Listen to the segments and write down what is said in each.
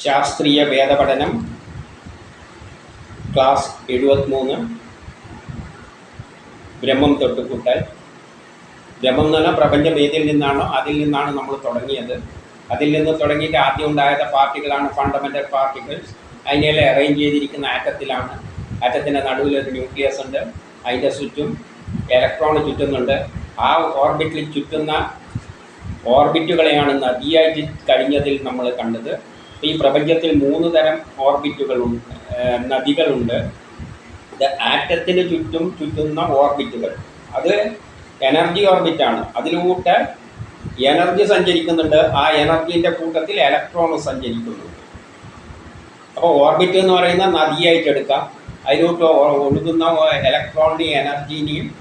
ശാസ്ത്രീയ വേദപഠനം ക്ലാസ് എഴുപത്തിമൂന്ന്. ബ്രഹ്മം തൊട്ടുകൂട്ടൽ ബ്രഹ്മം എന്ന് പറഞ്ഞാൽ പ്രപഞ്ചം ഏതിൽ നിന്നാണോ അതിൽ നിന്നാണ് നമ്മൾ തുടങ്ങിയത്. അതിൽ നിന്ന് തുടങ്ങിയിട്ട് ആദ്യം ഉണ്ടായത് പാർട്ടികളാണ് ഫണ്ടമെന്റൽ പാർട്ടിക്കിൾസ് അതിനെല്ലാം അറേഞ്ച് ചെയ്തിരിക്കുന്ന ആറ്റത്തിലാണ്. ആറ്റത്തിന്റെ നടുവിൽ ഒരു ന്യൂക്ലിയസ് ഉണ്ട്. അതിന്റെ ചുറ്റും ഇലക്ട്രോൺ ചുറ്റുന്നുണ്ട്. ആ ഓർബിറ്റിൽ ചുറ്റുന്ന ഓർബിറ്റുകളെയാണ് നദിയായിട്ട് കഴിഞ്ഞതിൽ നമ്മൾ കണ്ടത്. ഈ പ്രപഞ്ചത്തിൽ മൂന്ന് തരം ഓർബിറ്റുകളുണ്ട് നദികളുണ്ട്. ആറ്റത്തിന് ചുറ്റും ചുറ്റുന്ന ഓർബിറ്റുകൾ. അത് എനർജി ഓർബിറ്റാണ്. അതിലൂട്ട് എനർജി സഞ്ചരിക്കുന്നുണ്ട്. ആ എനർജീന്റെ കൂട്ടത്തിൽ ഇലക്ട്രോൺ സഞ്ചരിക്കുന്നുണ്ട് അപ്പോൾ ഓർബിറ്റ് എന്ന് പറയുന്ന നദിയായിട്ട് എടുക്കാം. അതിലോട്ട് ഒഴുകുന്ന ഇലക്ട്രോണിനെയും എനർജീനെയും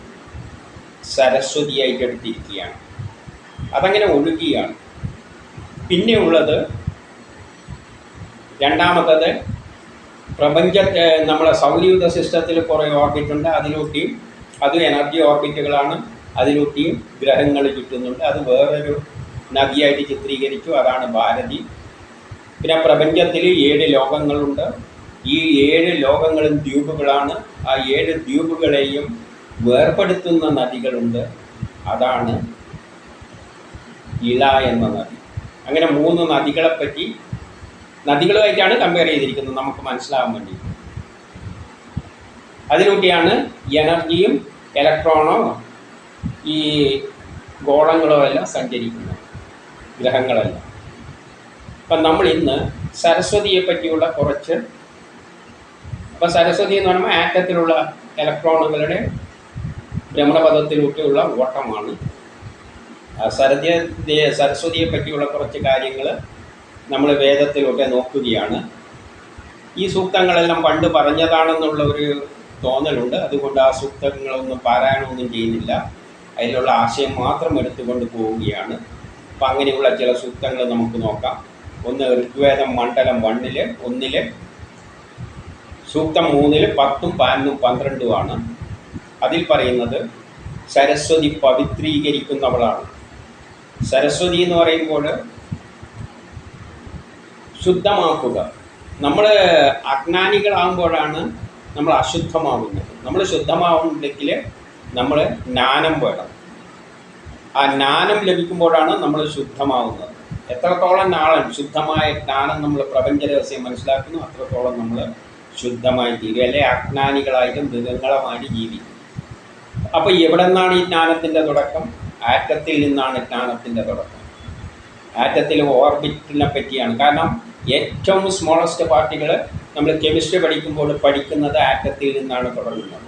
സരസ്വതിയായിട്ട് എടുത്തിരിക്കുകയാണ്. അതങ്ങനെ ഒഴുകിയാണ്. പിന്നെ ഉള്ളത് രണ്ടാമത്തത് പ്രപഞ്ച നമ്മളെ സൗരയൂഥ സിസ്റ്റത്തിൽ കുറേ ഓർബിറ്റ് ഉണ്ട്. അതിലൂട്ടിയും അത് എനർജി ഓർബിറ്റുകളാണ് അതിലൂട്ടിയും ഗ്രഹങ്ങൾ ചുറ്റുന്നുണ്ട്. അത് വേറൊരു നദിയായിട്ട് ചിത്രീകരിച്ചു. അതാണ് ഭാരതി. പിന്നെ പ്രപഞ്ചത്തിൽ ഏഴ് ലോകങ്ങളുണ്ട്. ഈ ഏഴ് ലോകങ്ങളും ദ്വീപുകളാണ്. ആ ഏഴ് ദ്വീപുകളെയും വേർപ്പെടുത്തുന്ന നദികളുണ്ട്. അതാണ് ഇള എന്ന നദി. അങ്ങനെ മൂന്ന് നദികളെപ്പറ്റി നദികളുമായിട്ടാണ് കമ്പയർ ചെയ്തിരിക്കുന്നത് നമുക്ക് മനസ്സിലാവാൻ വേണ്ടി. അതിലൂടെയാണ് എനർജിയും ഇലക്ട്രോണോ ഈ ഗോളങ്ങളോ എല്ലാം സഞ്ചരിക്കുന്നത് ഗ്രഹങ്ങളെല്ലാം. അപ്പം നമ്മൾ ഇന്ന് സരസ്വതിയെ പറ്റിയുള്ള കുറച്ച് അപ്പം സരസ്വതി എന്ന് പറയുമ്പോൾ ആറ്റത്തിലുള്ള ഇലക്ട്രോണുകളുടെ ഭ്രമണപഥത്തിലൂടെയുള്ള ഓട്ടമാണ്. സരദ്യ സരസ്വതിയെ പറ്റിയുള്ള കുറച്ച് കാര്യങ്ങൾ നമ്മൾ വേദത്തിലൊക്കെ നോക്കുകയാണ്. ഈ സൂക്തങ്ങളെല്ലാം പണ്ട് പറഞ്ഞതാണെന്നുള്ള ഒരു തോന്നലുണ്ട്. അതുകൊണ്ട് ആ സൂക്തങ്ങളൊന്നും പാരായണമൊന്നും ചെയ്യുന്നില്ല. അതിലുള്ള ആശയം മാത്രം എടുത്തുകൊണ്ട് പോവുകയാണ്. അപ്പം അങ്ങനെയുള്ള ചില സൂക്തങ്ങൾ നമുക്ക് നോക്കാം. ഒന്ന് ഋഗ്വേദം മണ്ഡലം വണ്ണിൽ ഒന്നിൽ സൂക്തം മൂന്നിൽ പത്തും പതിനൊന്നും പന്ത്രണ്ടുമാണ് അതിൽ പറയുന്നത് സരസ്വതി പവിത്രീകരിക്കുന്നവളാണ്. സരസ്വതി എന്ന് പറയുമ്പോൾ ശുദ്ധമാക്കുക. നമ്മൾ അജ്ഞാനികളാകുമ്പോഴാണ് നമ്മൾ അശുദ്ധമാകുന്നത് നമ്മൾ ശുദ്ധമാവുന്നെങ്കിൽ നമ്മൾ ജ്ഞാനം വേണം. ആ ജ്ഞാനം ലഭിക്കുമ്പോഴാണ് നമ്മൾ ശുദ്ധമാവുന്നത്. എത്രത്തോളം നാളൻ ശുദ്ധമായ ജ്ഞാനം നമ്മൾ പ്രപഞ്ച രഹസ്യം മനസ്സിലാക്കുന്നു അത്രത്തോളം നമ്മൾ ശുദ്ധമായി തീരും അല്ലെ? അജ്ഞാനികളായിട്ട് മൃഗങ്ങളുമായി ജീവിക്കും. അപ്പോൾ എവിടെ നിന്നാണ് ഈ ജ്ഞാനത്തിന്റെ തുടക്കം? ആറ്റത്തിൽ നിന്നാണ് ജ്ഞാനത്തിന്റെ തുടക്കം. ആറ്റത്തിൽ ഓർബിറ്റിനെ പറ്റിയാണ്. കാരണം ഏറ്റവും സ്മോളസ്റ്റ് പാർട്ടികൾ നമ്മൾ കെമിസ്ട്രി പഠിക്കുമ്പോൾ പഠിക്കുന്നത് ആറ്റത്തിൽ നിന്നാണ് തുടങ്ങുന്നത്.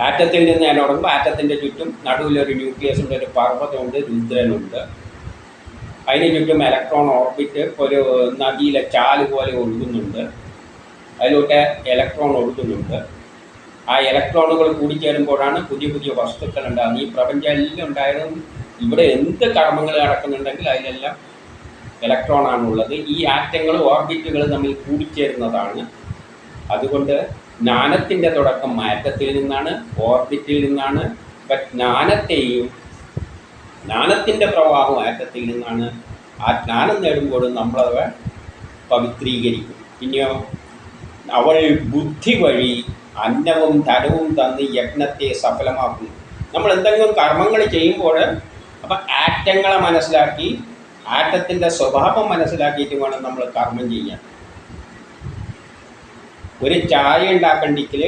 ആറ്റത്തിൽ നിന്ന് ഞാൻ തുടങ്ങുമ്പോൾ ആറ്റത്തിന്റെ ചുറ്റും നടുവിലൊരു ന്യൂക്ലിയസ് ഉണ്ട് ഒരു പർവതമുണ്ട് രുദ്രനുണ്ട്. അതിന് ചുറ്റും ഇലക്ട്രോൺ ഓർബിറ്റ് ഒരു നദിയിലെ ചാൽ പോലെ ഒഴുകുന്നുണ്ട്. അതിലോട്ട് ഇലക്ട്രോൺ ഒഴുകുന്നുണ്ട്. ആ ഇലക്ട്രോണുകൾ കൂടിച്ചേരുമ്പോഴാണ് പുതിയ പുതിയ വസ്തുക്കൾ ഉണ്ടാകുന്നത്. ഈ പ്രപഞ്ചം എല്ലാം ഉണ്ടായതും ഇവിടെ എന്ത് കർമ്മങ്ങൾ നടക്കുന്നുണ്ടെങ്കിൽ അതിലെല്ലാം ഇലക്ട്രോൺ ആണുള്ളത് ഈ ആറ്റങ്ങൾ ഓർബിറ്റുകൾ തമ്മിൽ കൂടിച്ചേരുന്നതാണ്. അതുകൊണ്ട് ജ്ഞാനത്തിന്റെ തുടക്കം മാറ്റത്തിൽ നിന്നാണ് ഓർബിറ്റിൽ നിന്നാണ് ഇപ്പം ജ്ഞാനത്തെയും ജ്ഞാനത്തിന്റെ പ്രവാഹം ആറ്റത്തിൽ നിന്നാണ് ആ ജ്ഞാനം നേടുമ്പോൾ നമ്മളത് പവിത്രീകരിക്കും. പിന്നെയോ അവൾ ബുദ്ധി വഴി അന്നവും ധനവും തന്ന് യജ്ഞത്തെ സഫലമാക്കുന്നു. നമ്മൾ എന്തെങ്കിലും കർമ്മങ്ങൾ ചെയ്യുമ്പോൾ അപ്പം ആറ്റങ്ങളെ മനസ്സിലാക്കി ആറ്റത്തിന്റെ സ്വഭാവം മനസ്സിലാക്കിയിട്ട് വേണം നമ്മൾ കർമ്മം ചെയ്യാൻ. ഒരു ചായ ഉണ്ടാക്കണ്ടെങ്കിൽ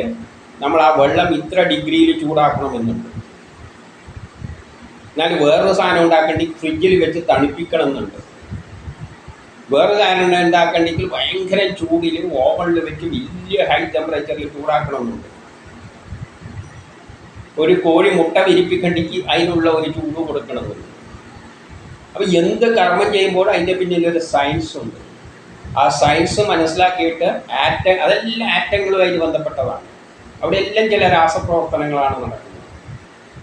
നമ്മൾ ആ വെള്ളം ഇത്ര ഡിഗ്രിയിൽ ചൂടാക്കണമെന്നുണ്ട് എന്നാൽ വേറൊരു സാധനം ഉണ്ടാക്കണ്ടെങ്കിൽ ഫ്രിഡ്ജിൽ വെച്ച് തണുപ്പിക്കണം എന്നുണ്ട്. വേറെ സാധനം ഉണ്ടാക്കണ്ടെങ്കിൽ ഭയങ്കര ചൂടിൽ ഓവണിൽ വെച്ച് വലിയ ഹൈ ടെമ്പറേച്ചറിൽ ചൂടാക്കണമെന്നുണ്ട് ഒരു കോഴി മുട്ട വിരിപ്പിക്കണ്ടെങ്കിൽ അതിനുള്ള ഒരു ചൂട് കൊടുക്കണമെന്നുണ്ട് അപ്പോൾ എന്ത് കർമ്മം ചെയ്യുമ്പോൾ അതിന്റെ പിന്നിൽ ഒരു സയൻസ് ഉണ്ട്. ആ സയൻസ് മനസ്സിലാക്കിയിട്ട് ആറ്റ അതെല്ലാം ആറ്റങ്ങളുമായിട്ട് ബന്ധപ്പെട്ടതാണ്. അവിടെ എല്ലാം ചില രാസപ്രവർത്തനങ്ങളാണ് നടക്കുന്നത്.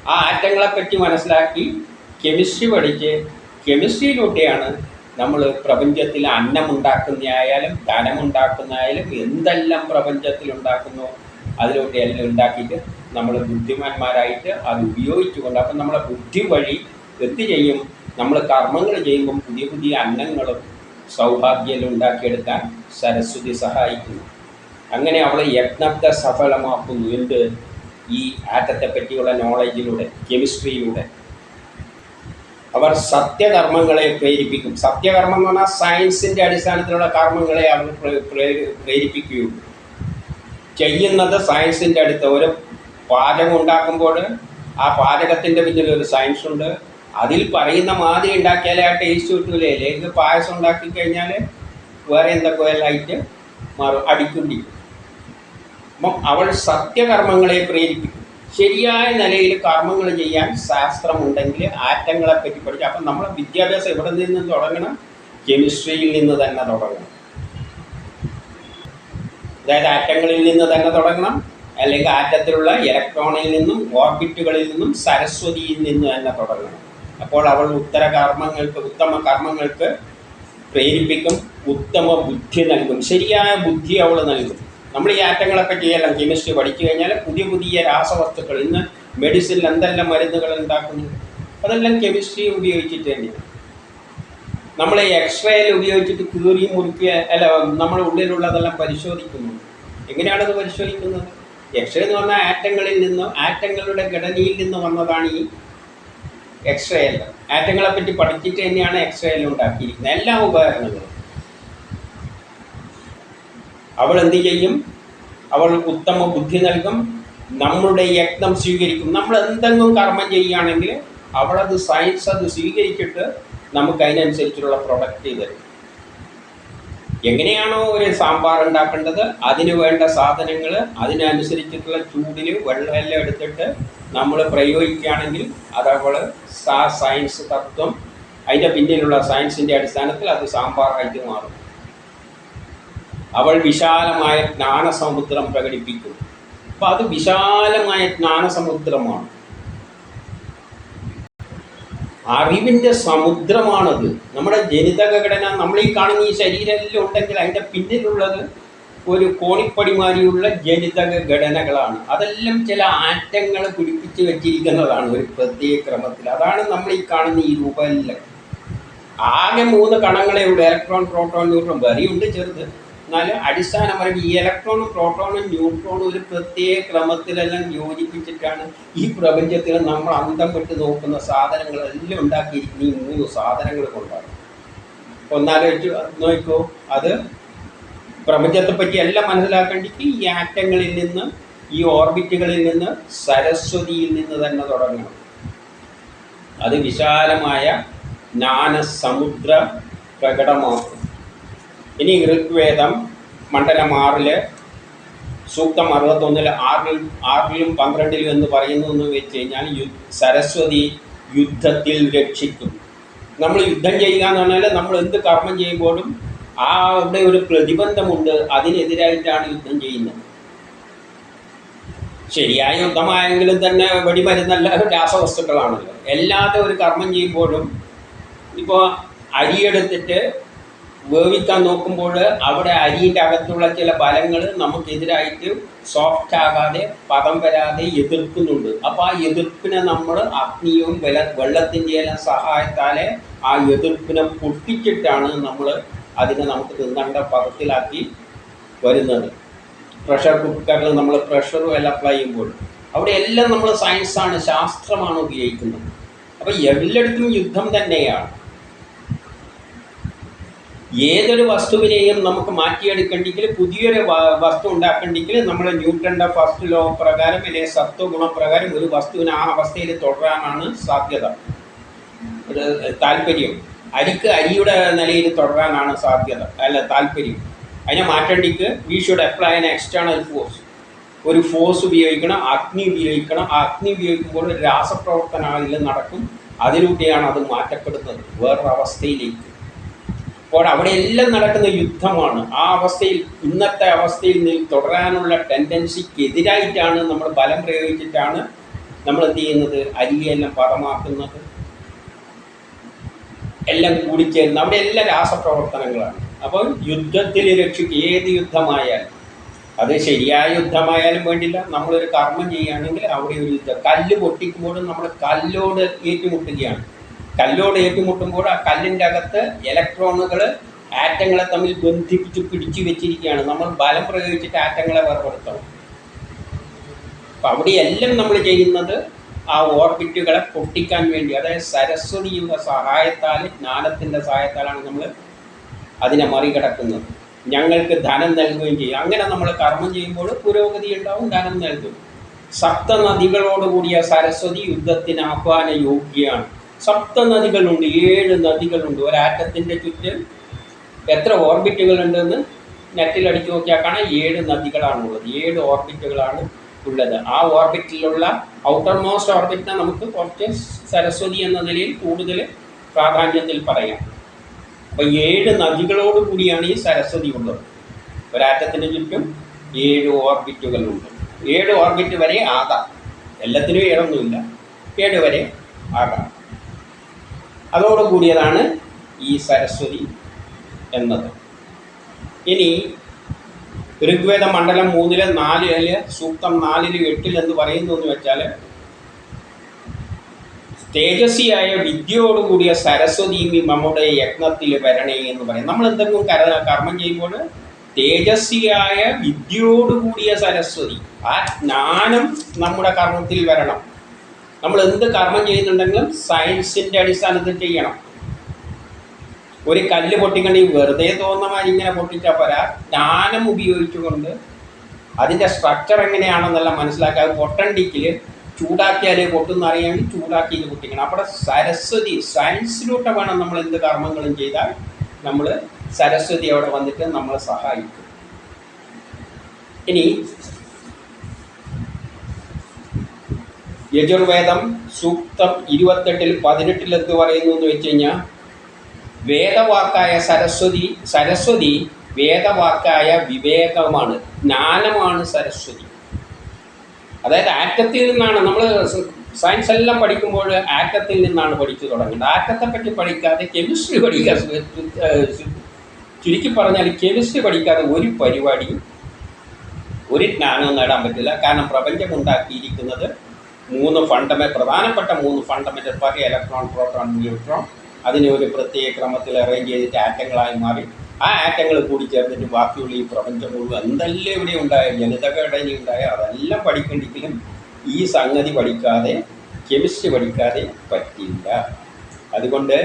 ആ ആറ്റങ്ങളെ പറ്റി മനസ്സിലാക്കി കെമിസ്ട്രി പഠിച്ച് കെമിസ്ട്രിയിലൂടെയാണ് നമ്മൾ പ്രപഞ്ചത്തിൽ അന്നമുണ്ടാക്കുന്നതായാലും ധനമുണ്ടാക്കുന്നതായാലും എന്തെല്ലാം പ്രപഞ്ചത്തിൽ ഉണ്ടാക്കുന്നു അതിലൂടെ എല്ലാം ഉണ്ടാക്കിയിട്ട് നമ്മൾ ബുദ്ധിമാന്മാരായിട്ട് അത് ഉപയോഗിച്ചുകൊണ്ട് അപ്പം നമ്മളെ ബുദ്ധി വഴി എന്ത് ചെയ്യും? നമ്മൾ കർമ്മങ്ങൾ ചെയ്യുമ്പം പുതിയ പുതിയ അന്നങ്ങളും സൗഭാഗ്യം ഉണ്ടാക്കിയെടുക്കാൻ സരസ്വതി സഹായിക്കുന്നു. അങ്ങനെ അവളെ യജ്ഞത്തെ സഫലമാക്കുന്നു എന്ത്? ഈ ആറ്റത്തെ പറ്റിയുള്ള നോളജിലൂടെ കെമിസ്ട്രിയിലൂടെ അവർ സത്യകർമ്മങ്ങളെ പ്രേരിപ്പിക്കും. സത്യകർമ്മം എന്ന് പറഞ്ഞാൽ സയൻസിന്റെ അടിസ്ഥാനത്തിലുള്ള കർമ്മങ്ങളെ അവർ പ്രേ- പ്രേ- പ്രേരിപ്പിക്കുകയുള്ളൂ. ചെയ്യുന്നത് സയൻസിന്റെ അടുത്ത്. ഒരു പാചകം ഉണ്ടാക്കുമ്പോൾ ആ പാചകത്തിന്റെ പിന്നിൽ ഒരു സയൻസ് ഉണ്ട്. അതിൽ പറയുന്ന മാതിരി ഉണ്ടാക്കിയാലേ ആ ടേസ്റ്റ് കിട്ടൂലേ? അല്ലെങ്കിൽ പായസം ഉണ്ടാക്കി കഴിഞ്ഞാൽ വേറെ എന്തൊക്കെ ലൈറ്റ് മാറും അടിക്കുണ്ടി അപ്പം അവൾ സത്യകർമ്മങ്ങളെ പ്രേരിപ്പിക്കും. ശരിയായ നിലയിൽ കർമ്മങ്ങൾ ചെയ്യാൻ ശാസ്ത്രമുണ്ടെങ്കിൽ ആറ്റങ്ങളെ പറ്റി പഠിക്കും അപ്പം നമ്മളെ വിദ്യാഭ്യാസം എവിടെ നിന്ന് തുടങ്ങണം? കെമിസ്ട്രിയിൽ നിന്ന് തന്നെ തുടങ്ങണം. അതായത് ആറ്റങ്ങളിൽ നിന്ന് തന്നെ തുടങ്ങണം. അല്ലെങ്കിൽ ആറ്റത്തിലുള്ള ഇലക്ട്രോണിൽ നിന്നും ഓർബിറ്റുകളിൽ നിന്നും സരസ്വതിയിൽ നിന്ന് തന്നെ തുടങ്ങണം. അപ്പോൾ അവൾ ഉത്തര കർമ്മങ്ങൾക്ക് ഉത്തമ കർമ്മങ്ങൾക്ക് പ്രേരിപ്പിക്കും ഉത്തമ ബുദ്ധി നൽകും. ശരിയായ ബുദ്ധി അവൾ നൽകും. നമ്മൾ ഈ ആറ്റങ്ങളൊക്കെ പറ്റിയെല്ലാം കെമിസ്ട്രി പഠിച്ചു കഴിഞ്ഞാൽ പുതിയ പുതിയ രാസവസ്തുക്കൾ ഇന്ന് മെഡിസിനിൽ എന്തെല്ലാം മരുന്നുകൾ ഉണ്ടാക്കുന്നു? അതെല്ലാം കെമിസ്ട്രി ഉപയോഗിച്ചിട്ട് തന്നെയാണ് നമ്മൾ എക്സ്റേയിൽ ഉപയോഗിച്ചിട്ട് കീറി മുറിക്കുക അല്ല നമ്മുടെ ഉള്ളിലുള്ളതെല്ലാം പരിശോധിക്കുന്നു. എങ്ങനെയാണത് പരിശോധിക്കുന്നത്? എക്സ്റേ എന്ന് പറഞ്ഞാൽ ആറ്റങ്ങളിൽ നിന്ന് ആറ്റങ്ങളുടെ ഘടനയിൽ നിന്ന് വന്നതാണ് ഈ എക്സ്റേ എല്ലാം. ആറ്റങ്ങളെ പറ്റി പഠിച്ചിട്ട് തന്നെയാണ് എക്സ്റേ എല്ലാം ഉണ്ടാക്കിയിരിക്കുന്നത്. എല്ലാ ഉപകരണങ്ങളും അവൾ എന്ത് ചെയ്യും? അവൾ ഉത്തമ ബുദ്ധി നൽകും. നമ്മളുടെ യജ്ഞം സ്വീകരിക്കും. നമ്മൾ എന്തെങ്കിലും കർമ്മം ചെയ്യുകയാണെങ്കിൽ അവളത് സയൻസ് അത് സ്വീകരിച്ചിട്ട് നമുക്ക് അതിനനുസരിച്ചുള്ള പ്രൊഡക്റ്റ് തരും. എങ്ങനെയാണോ ഒരു സാമ്പാർ ഉണ്ടാക്കേണ്ടത് അതിന് വേണ്ട സാധനങ്ങൾ അതിനനുസരിച്ചിട്ടുള്ള ചൂടിൽ വെള്ളമെല്ലാം എടുത്തിട്ട് നമ്മൾ പ്രയോഗിക്കുകയാണെങ്കിൽ അതവൾ സാ സയൻസ് തത്വം അതിന്റെ പിന്നിലുള്ള സയൻസിന്റെ അടിസ്ഥാനത്തിൽ അത് സാമ്പാറായിട്ട് മാറും. അവൾ വിശാലമായ ജ്ഞാനസമുദ്രം പ്രകടിപ്പിക്കും. അപ്പം അത് വിശാലമായ ജ്ഞാനസമുദ്രമാണ്. അറിവിന്റെ സമുദ്രമാണത്. നമ്മുടെ ജനിതക ഘടന നമ്മൾ ഈ കാണുന്ന ഈ ശരീരമെല്ലാം ഉണ്ടെങ്കിൽ അതിന്റെ പിന്നിലുള്ളത് ഒരു കോണിപ്പടിമാരിയുള്ള ജനിതക ഘടനകളാണ് അതെല്ലാം ചില ആറ്റങ്ങൾ പിടിപ്പിച്ച് വെച്ചിരിക്കുന്നതാണ് ഒരു പ്രത്യേക ക്രമത്തിൽ. അതാണ് നമ്മൾ ഈ കാണുന്ന ഈ രൂപമെല്ലാം. ആകെ മൂന്ന് കണങ്ങളെ ഉള്ളൂ. Electron proton neutron. വരെയുണ്ട് ചെറുത്. എന്നാൽ അടിസ്ഥാനപരമായി ഈ ഇലക്ട്രോണും പ്രോട്ടോണും ന്യൂട്രോണും ഒരു പ്രത്യേക ക്രമത്തിലെല്ലാം യോജിപ്പിച്ചിട്ടാണ് ഈ പ്രപഞ്ചത്തിൽ നമ്മൾ അന്തം പെട്ട് നോക്കുന്ന സാധനങ്ങളെല്ലാം ഉണ്ടാക്കിയിരിക്കുന്ന ഈ മൂന്ന് സാധനങ്ങൾ കൊണ്ടാണ്. ഒന്നാലോചിച്ച് നോക്കൂ. അത് പ്രപഞ്ചത്തെ പറ്റി എല്ലാം മനസ്സിലാക്കേണ്ടിക്ക് ഈ ആറ്റങ്ങളിൽ നിന്ന് ഈ ഓർബിറ്റുകളിൽ നിന്ന് സരസ്വതിയിൽ നിന്ന് തന്നെ തുടങ്ങണം. അത് വിശാലമായ ജ്ഞാനസമുദ്ര പ്രകടമാക്കും. ഇനി ഋഗ്വേദം മണ്ഡലം ആറിൽ സൂക്തം അറുപത്തൊന്നിൽ ആറിൽ ആറിലും പന്ത്രണ്ടിലും എന്ന് പറയുന്നു എന്ന് വെച്ച് കഴിഞ്ഞാൽ യു സരസ്വതി യുദ്ധത്തിൽ രക്ഷിക്കും നമ്മൾ യുദ്ധം ചെയ്യുക എന്ന് പറഞ്ഞാൽ നമ്മൾ എന്ത് കർമ്മം ചെയ്യുമ്പോഴും ആ അവിടെ ഒരു പ്രതിബന്ധമുണ്ട്. അതിനെതിരായിട്ടാണ് യുദ്ധം ചെയ്യുന്നത്. ശരിയായ യുദ്ധമായെങ്കിലും തന്നെ വെടിമരുന്നല്ല രാസവസ്തുക്കളാണല്ലോ. എല്ലാതെ ഒരു കർമ്മം ചെയ്യുമ്പോഴും ഇപ്പോൾ അരിയെടുത്തിട്ട് വേവിക്കാൻ നോക്കുമ്പോൾ അവിടെ അരിയുടെ അകത്തുള്ള ചില ബലങ്ങൾ നമുക്കെതിരായിട്ട് സോഫ്റ്റ് ആകാതെ പദം വരാതെ എതിർക്കുന്നുണ്ട്. അപ്പോൾ ആ എതിർപ്പിനെ നമ്മൾ അഗ്നിയും വെല വെള്ളത്തിന്റെ എല്ലാം സഹായത്താലെ ആ എതിർപ്പിനെ പൊട്ടിച്ചിട്ടാണ് നമ്മൾ അതിനെ നമുക്ക് തിന്നണ്ട പദത്തിലാക്കി വരുന്നത്. പ്രഷർ കുക്കറിൽ നമ്മൾ പ്രഷറും എല്ലാം അപ്ലൈ ചെയ്യുമ്പോൾ. അവിടെ എല്ലാം നമ്മൾ സയൻസാണ് ശാസ്ത്രമാണ് ഉപയോഗിക്കുന്നത്. അപ്പോൾ എല്ലായിടത്തും യുദ്ധം തന്നെയാണ്. ഏതൊരു വസ്തുവിനെയും നമുക്ക് മാറ്റിയെടുക്കണ്ടെങ്കിൽ പുതിയൊരു വസ്തു ഉണ്ടാക്കണ്ടെങ്കിൽ നമ്മൾ ന്യൂട്ടന്റെ ഫസ്റ്റ് ലോ പ്രകാരം അല്ലെങ്കിൽ സത്വഗുണപ്രകാരം ഒരു വസ്തുവിനെ ആ അവസ്ഥയിൽ തുടരാനാണ് സാധ്യത. ഒരു താല്പര്യം. അരിക്ക് അരിയുടെ നിലയിൽ തുടരാനാണ് സാധ്യത. അല്ല താല്പര്യം. അതിനെ മാറ്റേണ്ടിക്ക് we should apply an external force ഒരു ഫോഴ്സ് ഉപയോഗിക്കണം അഗ്നി ഉപയോഗിക്കണം. ആ അഗ്നി ഉപയോഗിക്കുമ്പോൾ രാസപ്രവർത്തനങ്ങളിൽ നടക്കും. അതിലൂടെയാണ് അത് മാറ്റപ്പെടുന്നത്. വേറൊരു അവസ്ഥയിലേക്ക് അപ്പോൾ അവിടെ എല്ലാം നടക്കുന്ന യുദ്ധമാണ്. ആ അവസ്ഥയിൽ ഇന്നത്തെ അവസ്ഥയിൽ തുടരാനുള്ള ടെൻഡൻസിക്കെതിരായിട്ടാണ് നമ്മൾ ബലം പ്രയോഗിച്ചിട്ടാണ് നമ്മൾ എന്ത് ചെയ്യുന്നത്? അരിയെല്ലാം പദമാക്കുന്നത് എല്ലാം കൂടിച്ചേരുന്ന അവിടെ എല്ലാ രാസപ്രവർത്തനങ്ങളാണ്. അപ്പോൾ യുദ്ധത്തിൽ രക്ഷിക്കുക ഏത് യുദ്ധമായാലും അത് ശരിയായ യുദ്ധമായാലും വേണ്ടില്ല. നമ്മളൊരു കർമ്മം ചെയ്യുകയാണെങ്കിൽ അവിടെ ഒരു യുദ്ധം. കല്ല് പൊട്ടിക്കുമ്പോഴും നമ്മൾ കല്ലോട് ഏറ്റുമുട്ടുകയാണ്. കല്ലോട് ഏറ്റുമുട്ടുമ്പോൾ ആ കല്ലിന്റെ അകത്ത് ഇലക്ട്രോണുകൾ ആറ്റങ്ങളെ തമ്മിൽ ബന്ധിപ്പിച്ച് പിടിച്ചു വെച്ചിരിക്കുകയാണ്. നമ്മൾ ബലം പ്രയോഗിച്ചിട്ട് ആറ്റങ്ങളെ വേർപെടുത്തണം. അപ്പം അവിടെയെല്ലാം നമ്മൾ ചെയ്യുന്നത് ആ ഓർബിറ്റുകളെ പൊട്ടിക്കാൻ വേണ്ടി. അതായത് സരസ്വതിയുടെ സഹായത്താൽ ജ്ഞാനത്തിന്റെ സഹായത്താലാണ് നമ്മൾ അതിനെ മറികടക്കുന്നത്. ഞങ്ങൾക്ക് ധനം നൽകുകയും ചെയ്യും. അങ്ങനെ നമ്മൾ കർമ്മം ചെയ്യുമ്പോൾ പുരോഗതി ഉണ്ടാവും ധനം നൽകും. സപ്തനദികളോടുകൂടിയ സരസ്വതി യുദ്ധത്തിന് ആഹ്വാന യോഗ്യമാണ് സപ്തനദികളുണ്ട് ഏഴ് നദികളുണ്ട്. ഒരാറ്റത്തിന്റെ ചുറ്റും എത്ര ഓർബിറ്റുകൾ ഉണ്ടെന്ന് നെറ്റിൽ അടിച്ചു നോക്കിയാൽ കാണാം. ഏഴ് നദികളാണുള്ളത്. ഏഴ് ഓർബിറ്റുകളാണ് ഉള്ളത്. ആ ഓർബിറ്റിലുള്ള ഔട്ടർ മോസ്റ്റ് ഓർബിറ്റിനെ നമുക്ക് കുറച്ച് സരസ്വതി എന്ന നിലയിൽ കൂടുതൽ പ്രാധാന്യത്തിൽ പറയാം. അപ്പോൾ ഏഴ് നദികളോട് കൂടിയാണ് ഈ സരസ്വതി ഉള്ളത്. ഒരാറ്റത്തിന് ചുറ്റും ഏഴ് ഓർബിറ്റുകളുണ്ട്. ഏഴ് ഓർബിറ്റ് വരെ ആകാം. എല്ലാത്തിനും ഏഴൊന്നുമില്ല. ഏഴ് വരെ ആകാം. അതോട് കൂടിയതാണ് ഈ സരസ്വതി എന്നത്. ഇനി ഋഗ്വേദ മണ്ഡലം മൂന്നിൽ നാലിൽ സൂക്തം നാലിൽ എട്ടിൽ എന്ന് പറയുന്നു എന്ന് വെച്ചാൽ തേജസ്വിയായ വിദ്യയോടുകൂടിയ സരസ്വതിയും നമ്മുടെ യജ്ഞത്തിൽ വരണേ എന്ന് പറയും. നമ്മൾ എന്തെങ്കിലും കര കർമ്മം ചെയ്യുമ്പോൾ തേജസ്വിയായ വിദ്യയോടുകൂടിയ സരസ്വതി ആ ജ്ഞാനം നമ്മുടെ കർമ്മത്തിൽ വരണം. നമ്മൾ എന്ത് കർമ്മം ചെയ്യുന്നുണ്ടെങ്കിലും സയൻസിന്റെ അടിസ്ഥാനത്തിൽ ചെയ്യണം. ഒരു കല്ല് പൊട്ടിക്കണമെങ്കിൽ വെറുതെ തോന്നുന്ന മാതിരി ഇങ്ങനെ പൊട്ടിച്ചാൽ പോരാ. ജ്ഞാനം ഉപയോഗിച്ചുകൊണ്ട് അതിന്റെ സ്ട്രക്ചർ എങ്ങനെയാണെന്നെല്ലാം മനസ്സിലാക്കാതെ പൊട്ടണ്ടിക്കിൽ ചൂടാക്കിയാലേ പൊട്ടുന്ന ചൂടാക്കി ഇത് പൊട്ടിക്കണം. അവിടെ സരസ്വതി സയൻസിലൂടെ വേണം നമ്മൾ എന്ത് കർമ്മങ്ങളും ചെയ്താൽ നമ്മൾ സരസ്വതി അവിടെ വന്നിട്ട് നമ്മളെ സഹായിക്കും. ഇനി യജുർവേദം സൂക്തം ഇരുപത്തെട്ടിൽ പതിനെട്ടിൽ എന്ത് പറയുന്നു എന്ന് വെച്ച് കഴിഞ്ഞാൽ വേദവാക്കായ സരസ്വതി സരസ്വതി വേദവാക്കായ വിവേകമാണ് ജ്ഞാനമാണ് സരസ്വതി. അതായത് ആറ്റത്തിൽ നിന്നാണ് നമ്മൾ സയൻസ് എല്ലാം പഠിക്കുമ്പോൾ ആറ്റത്തിൽ നിന്നാണ് പഠിച്ചു തുടങ്ങുന്നത്. ആറ്റത്തെ പറ്റി പഠിക്കാതെ കെമിസ്ട്രി പഠിക്കാതെ ചുരുക്കി പറഞ്ഞാൽ കെമിസ്ട്രി പഠിക്കാതെ ഒരു പരിപാടിയും ഒരു ജ്ഞാനവും നേടാൻ പറ്റില്ല. കാരണം പ്രപഞ്ചം ഉണ്ടാക്കിയിരിക്കുന്നത് മൂന്ന് ഫണ്ടമെ പ്രധാനപ്പെട്ട മൂന്ന് ഫണ്ടമെന്റൽ പറയും ഇലക്ട്രോൺ പ്രോട്ടോൺ ന്യൂട്രോൺ അതിനെ ഒരു പ്രത്യേക ക്രമത്തിൽ അറേഞ്ച് ചെയ്തിട്ട് ആറ്റങ്ങളായി മാറി. ആ ആറ്റങ്ങൾ കൂടി ചേർന്നിട്ട് ബാക്കിയുള്ള ഈ പ്രപഞ്ചം മുഴുവൻ എന്തെല്ലാം ഇവിടെ ഉണ്ടായ ജനിതകഘടന ഉണ്ടായ അതെല്ലാം പഠിക്കണ്ടെങ്കിലും ഈ സംഗതി പഠിക്കാതെ കെമിസ്ട്രി പഠിക്കാതെ പറ്റില്ല അതുകൊണ്ട്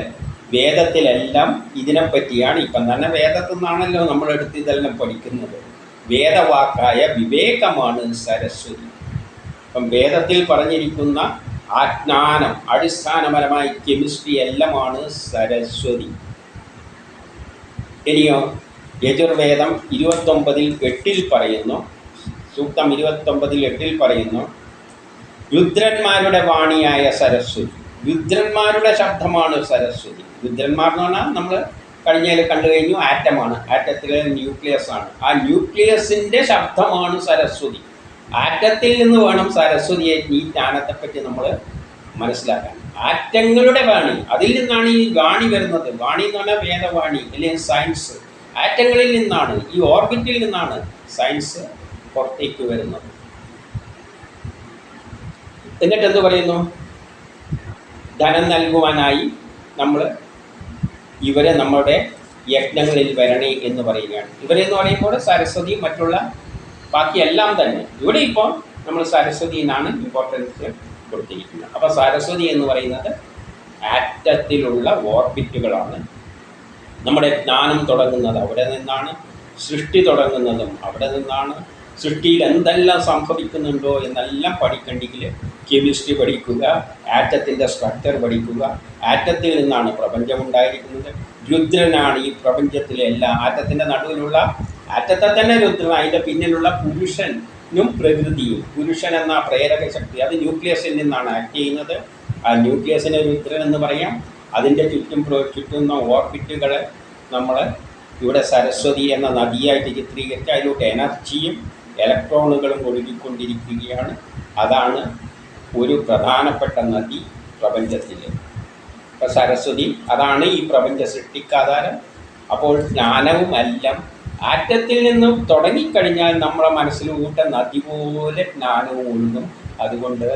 വേദത്തിലെല്ലാം ഇതിനെപ്പറ്റിയാണ് ഇപ്പം തന്നെ വേദത്തിൽ നിന്നാണല്ലോ നമ്മളെടുത്ത് ഇതെല്ലാം പഠിക്കുന്നത്. വേദവാക്കായ വിവേകമാണ് സരസ്വതി. അപ്പം വേദത്തിൽ പറഞ്ഞിരിക്കുന്ന ആജ്ഞാനം അടിസ്ഥാനപരമായി കെമിസ്ട്രി എല്ലാമാണ് സരസ്വതി. ഇനിയോ യജുർവേദം ഇരുപത്തൊമ്പതിൽ എട്ടിൽ പറയുന്നു. സൂക്തം ഇരുപത്തൊമ്പതിൽ എട്ടിൽ പറയുന്നു. രുദ്രന്മാരുടെ വാണിയായ സരസ്വതി. രുദ്രന്മാരുടെ ശബ്ദമാണ് സരസ്വതി. രുദ്രന്മാർ എന്ന് പറഞ്ഞാൽ നമ്മൾ കഴിഞ്ഞതിൽ കണ്ടു കഴിഞ്ഞു ആറ്റമാണ്. ആറ്റത്തിലെ ന്യൂക്ലിയസ് ആണ്. ആ ന്യൂക്ലിയസിന്റെ ശബ്ദമാണ് സരസ്വതി. ആറ്റത്തിൽ നിന്ന് വേണം സരസ്വതിയെ ഈ ജ്ഞാനത്തെപ്പറ്റി നമ്മൾ മനസ്സിലാക്കാൻ. ആറ്റങ്ങളുടെ വാണി അതിൽ നിന്നാണ് ഈ വാണി വരുന്നത്. വാണി എന്ന് പറഞ്ഞാൽ വേദവാണി അല്ലെങ്കിൽ സയൻസ് ആറ്റങ്ങളിൽ നിന്നാണ് ഈ ഓർബിറ്റിൽ നിന്നാണ് സയൻസ് പുറത്തേക്ക് വരുന്നത്. എന്നിട്ട് എന്ത് പറയുന്നു? ധനം നൽകുവാനായി നമ്മൾ ഇവരെ നമ്മുടെ യജ്ഞങ്ങളിൽ വരണേ എന്ന് പറയുകയാണ്. ഇവരെന്ന് പറയുമ്പോൾ സരസ്വതി മറ്റുള്ള ബാക്കി എല്ലാം തന്നെ. ഇവിടെ ഇപ്പോൾ നമ്മൾ സരസ്വതി എന്നാണ് ഇമ്പോർട്ടൻസ് കൊടുത്തിരിക്കുന്നത്. അപ്പോൾ സരസ്വതി എന്ന് പറയുന്നത് ആറ്റത്തിലുള്ള ഓർബിറ്റുകളാണ്. നമ്മുടെ ജ്ഞാനം തുടങ്ങുന്നത് അവിടെ നിന്നാണ് സൃഷ്ടി തുടങ്ങുന്നതും അവിടെ നിന്നാണ്. സൃഷ്ടിയിൽ എന്തെല്ലാം സംഭവിക്കുന്നുണ്ടോ എന്നെല്ലാം പഠിക്കണമെങ്കിൽ കെമിസ്ട്രി പഠിക്കുക ആറ്റത്തിന്റെ സ്ട്രക്ചർ പഠിക്കുക. ആറ്റത്തിൽ നിന്നാണ് പ്രപഞ്ചം ഉണ്ടായിരിക്കുന്നത്. രുദ്രനാണ് ഈ പ്രപഞ്ചത്തിലെ എല്ലാ ആറ്റത്തിന്റെ നടുവിലുള്ള ആറ്റത്തെ തന്നെ രുദ്രൻ അതിന്റെ പിന്നിലുള്ള പുരുഷനും പ്രകൃതിയും. പുരുഷൻ എന്ന പ്രേരക ശക്തി അത് ന്യൂക്ലിയസിൽ നിന്നാണ് ആക്ട് ചെയ്യുന്നത്. ആ ന്യൂക്ലിയസിനെ രുദ്രൻ എന്ന് പറയാം. അതിന്റെ ചുറ്റും ചുറ്റുന്ന ഓർബിറ്റുകളെ നമ്മൾ ഇവിടെ സരസ്വതി എന്ന നദിയായിട്ട് ചിത്രീകരിച്ച് അതിലോട്ട് എനർജിയും ഇലക്ട്രോണുകളും ഒഴുകിക്കൊണ്ടിരിക്കുകയാണ്. അതാണ് ഒരു പ്രധാനപ്പെട്ട നദി പ്രപഞ്ചത്തിൽ ഇപ്പം സരസ്വതി അതാണ് ഈ പ്രപഞ്ച സൃഷ്ടിക്കാധാരം അപ്പോൾ ജ്ഞാനവും എല്ലാം ആറ്റത്തിൽ നിന്നും തുടങ്ങിക്കഴിഞ്ഞാൽ നമ്മളെ മനസ്സിലൂട്ട നദി പോലെ ജ്ഞാനവും ഒഴുകും. അതുകൊണ്ട്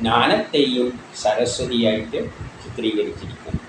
ജ്ഞാനത്തെയും സരസ്വതിയായിട്ട് ചിത്രീകരിച്ചിരിക്കുന്നു.